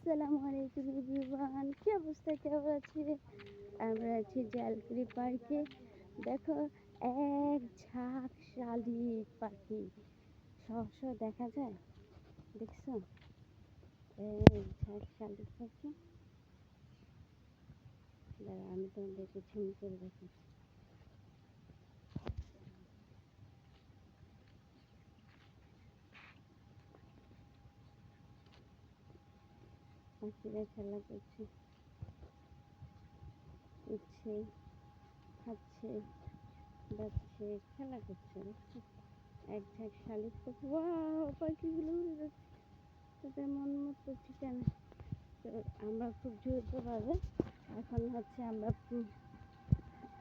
আসসালামু আলাইকুম এভরিওয়ান। কি অবস্থা? কেমন আছে আমরা আছি জালকুড়ি পার্কে। দেখো, এক ঝাঁক শালিক পাখি। সহস দেখা যায়? দেখছ? এক ঝাঁক শালিক পাখি। দাঁড়া আমি তোমাদেরকে ঝুম করে দেখাচ্ছি। পাখিরা খেলা করছে উঠছে, খাচ্ছে যাচ্ছে খেলা করছে। এক ঝাঁক শালিক পাখি ওয়াও, পাখিগুলো উড়ে যাচ্ছে। তাদের মন মতো ঠিকানা তো আমরা খুব দ্রুতভাবে এখন হচ্ছে আমরা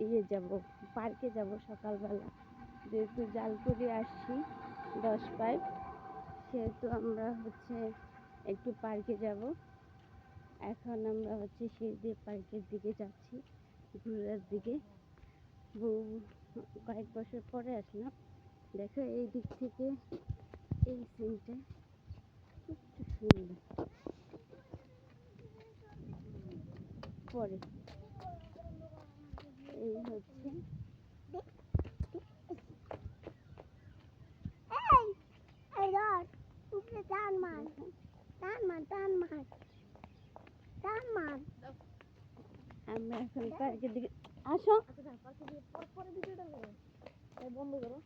ইয়ে যাব, পার্কে যাব সকালবেলা। যেহেতু জালপুরি আসছি, দশ পাইপ, সেহেতু আমরা হচ্ছে একটু পার্কে যাব। এখন আমরা হচ্ছে শিরদি পার্কের দিকে যাচ্ছি ঘুরার দিকে। বহু কয়েক বছর পরে আসলাম দেখো এই দিক থেকে এই সিনটা খুব সুন্দর। পরে। এই হচ্ছে টান মার টান মার টান মার টান মার আমরা এখন পার্কের দিকে আসো। বন্ধ করো।